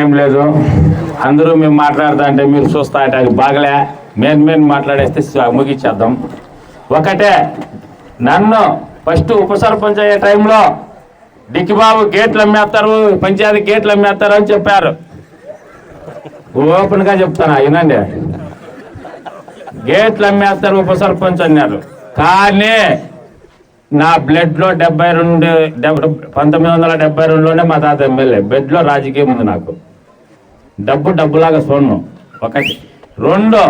Time లేదు. అందరూ మేము మాట్లాడుతా అంటే మీరు చూస్తా అంటే అది బాగలే. మేము మెయిన్ మాట్లాడేస్తే ముగించేద్దాం. ఒకటే నన్ను ఫస్ట్ ఉప సర్పంచ్ అయ్యే టైంలో డిక్కిబాబు గేట్లు అమ్మేస్తారు పంచాయతీ గేట్లు అమ్మేస్తారు అని చెప్పారు. ఓపెన్గా చెప్తాను వినండి. గేట్లు అమ్మేస్తారు ఉప సర్పంచ్ అన్నారు. కానీ నా బ్లడ్లో డెబ్బై రెండు డెబ్బై పంతొమ్మిది వందల డెబ్బై రెండులోనే మా తాత ఎమ్మెల్యే. బెడ్లో రాజకీయం ఉంది నాకు. డబ్బు డబ్బులాగా చూడను ఒకటి. రెండు.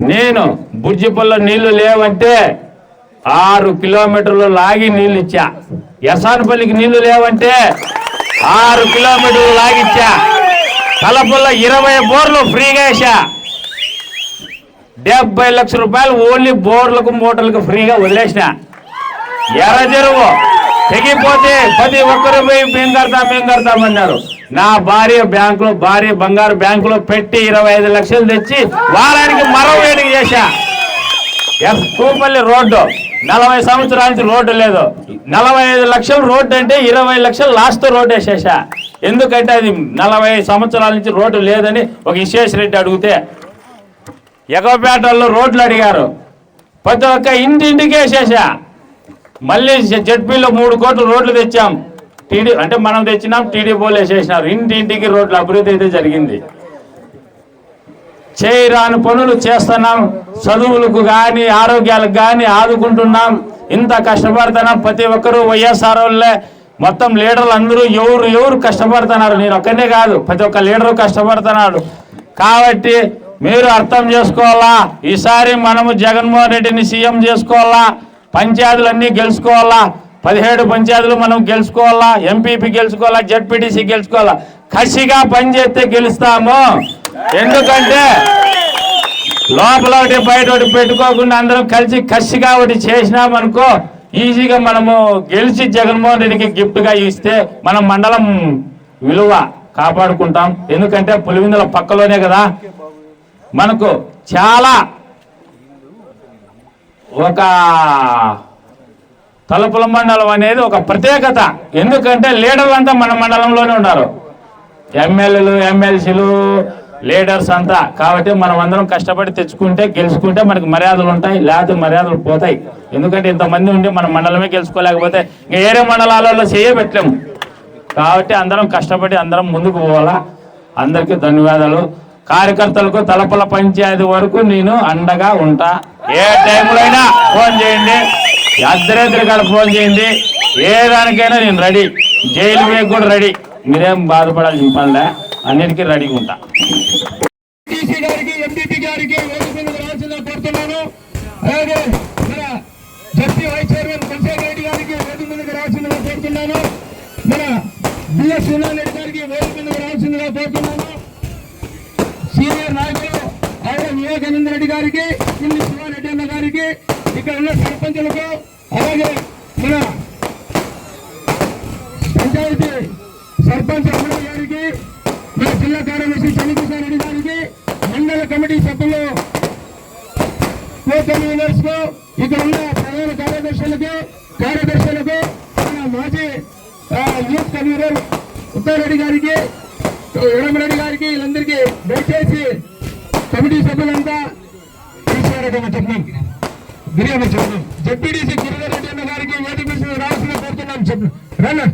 నేను బుజ్జిపల్లో నీళ్ళు లేవంటే ఆరు కిలోమీటర్లు లాగి నీళ్ళు ఇచ్చా యసానపల్లికి నీళ్ళు లేవంటే ఆరు కిలోమీటర్లు లాగిచ్చా. కలపల్లో ఇరవై బోర్లు ఫ్రీగా వేసా డెబ్బై లక్షల రూపాయలు ఓన్లీ బోర్లకు మోటార్లకు ఫ్రీగా వదిలేసిన. ఎర్ర చెరువు తెగిపోతే ప్రతి ఒక్కరు పోయి మేము కడతాం మేము కడతామన్నారు నా భార్య బ్యాంకులో భార్య బంగారు బ్యాంకులో పెట్టి ఇరవై ఐదు లక్షలు తెచ్చి వారానికి మరో వేడికి చేశా. S Koopalli road. నలభై సంవత్సరాల నుంచి రోడ్డు లేదు. నలభై ఐదు లక్షలు రోడ్డు అంటే ఇరవై లక్షలు లాస్ట్ రోడ్డు వేసేసా ఎందుకంటే అది నలభై సంవత్సరాల నుంచి రోడ్డు లేదని ఒక విశేష రెడ్డి అడిగితే ఎగవపేటల్లో రోడ్లు అడిగారు. ప్రతి ఒక్క ఇంటింటికి వేసేసా మళ్ళీ జడ్పీలో మూడు కోట్లు రోడ్లు తెచ్చాం. టీడీ అంటే మనం తెచ్చినాం టీడీ పోలు వేసేసినారు ఇంటింటికి రోడ్లు అభివృద్ధి అయితే జరిగింది. చేయరాని పనులు చేస్తున్నాం చదువులకు కానీ ఆరోగ్యాలకు కానీ ఆదుకుంటున్నాం. ఇంత కష్టపడుతున్నాం ప్రతి ఒక్కరూ వైఎస్ఆర్ వాళ్ళే. మొత్తం లీడర్లు అందరూ ఎవరు ఎవరు కష్టపడుతున్నారు? నేను ఒక్కనే కాదు ప్రతి ఒక్క లీడరు కష్టపడుతున్నాడు. కాబట్టి మీరు అర్థం చేసుకోవాలా? ఈసారి మనము జగన్మోహన్ రెడ్డిని సీఎం చేసుకోవాలా? పంచాయతీలన్నీ గెలుచుకోవాలా? పదిహేడు పంచాయతీలు మనం గెలుచుకోవాలా? ఎంపీపీ గెలుచుకోవాలా? జడ్పీటీసీ గెలుచుకోవాలా? కసిగా పనిచేస్తే గెలుస్తాము. ఎందుకంటే లోపల ఒకటి బయట ఒకటి పెట్టుకోకుండా అందరం కలిసి కసిగా ఒకటి చేసినామనుకో ఈజీగా మనము గెలిచి జగన్మోహన్ రెడ్డికి గిఫ్ట్గా ఇస్తే మన మండలం విలువ కాపాడుకుంటాం. ఎందుకంటే పులివిందుల పక్కలోనే కదా. మనకు చాలా ఒక తలుపుల మండలం అనేది ఒక ప్రత్యేకత. ఎందుకంటే లీడర్లు అంతా మన మండలంలోనే ఉన్నారు. ఎమ్మెల్యేలు ఎమ్మెల్సీలు లీడర్స్ అంతా. కాబట్టి మనం అందరం కష్టపడి తెచ్చుకుంటే గెలుచుకుంటే మనకి మర్యాదలు ఉంటాయి లేకపోతే మర్యాదలు పోతాయి. ఎందుకంటే ఇంతమంది ఉండి మన మండలమే గెలుచుకోలేకపోతే ఇంకా ఏరే మండలాలలో చేయబెట్టలేము కాబట్టి అందరం కష్టపడి అందరం ముందుకు పోవాలా. అందరికీ ధన్యవాదాలు. కార్యకర్తలకు తలపల పంచాయతీ వరకు నేను అండగా ఉంటా. ఏ టైంలో అయినా ఫోన్ చేయండి. అర్ధరాత్రి ఫోన్ చేయండి. ఏ దానికైనా నేను రెడీ. జైలు వేయకు కూడా రెడీ. మీరేం బాధపడాల్సిన పనిలే అన్నిటికీ రెడీగా ఉంటా. టీసీ గారికి ఎంపీపీ గారికి వేదిక మీద రావాల్సిందిగా కోరుతున్నాను. అలాగే మన ZP vice chairman Chandrashekar Reddy గారికి వేదిక మీదకి రావాల్సిందిగా కోరుతున్నాను. మన బిఎస్ రెడ్డి గారికి వేదిక మీదకి రావాల్సిందిగా కోరుతున్నాను. సీనియర్ నాయకులు ఆయన వివేకానంద రెడ్డి గారికి పిల్లి శివారెడ్డి అన్న గారికి ఇక్కడ ఉన్న సర్పంచులకు అలాగే మన పంచాయతీ సర్పంచ్ అమలు గారికి మన జిల్లా కార్యదర్శి చంద్రకిషన్ రెడ్డి గారికి మండల కమిటీ సభ్యులు ఇక్కడ ఉన్న ప్రధాన కార్యదర్శులకు కార్యదర్శులకు మన మాజీ యూత్ కన్వీనర్ ఉత్తారెడ్డి గారికి ఎడమరెడ్డి గారికి వీళ్ళందరికీ దయచేసి కమిటీ సభ్యులంతా తీసుకోవడం చెప్పినాం గిరిజన చెప్పినాం జడ్పీడీసీ గిరిజన రెడ్డి గారికి వేదిక మీద రావాల్సిన కోరుతున్నాం. చెప్పినాం రండి.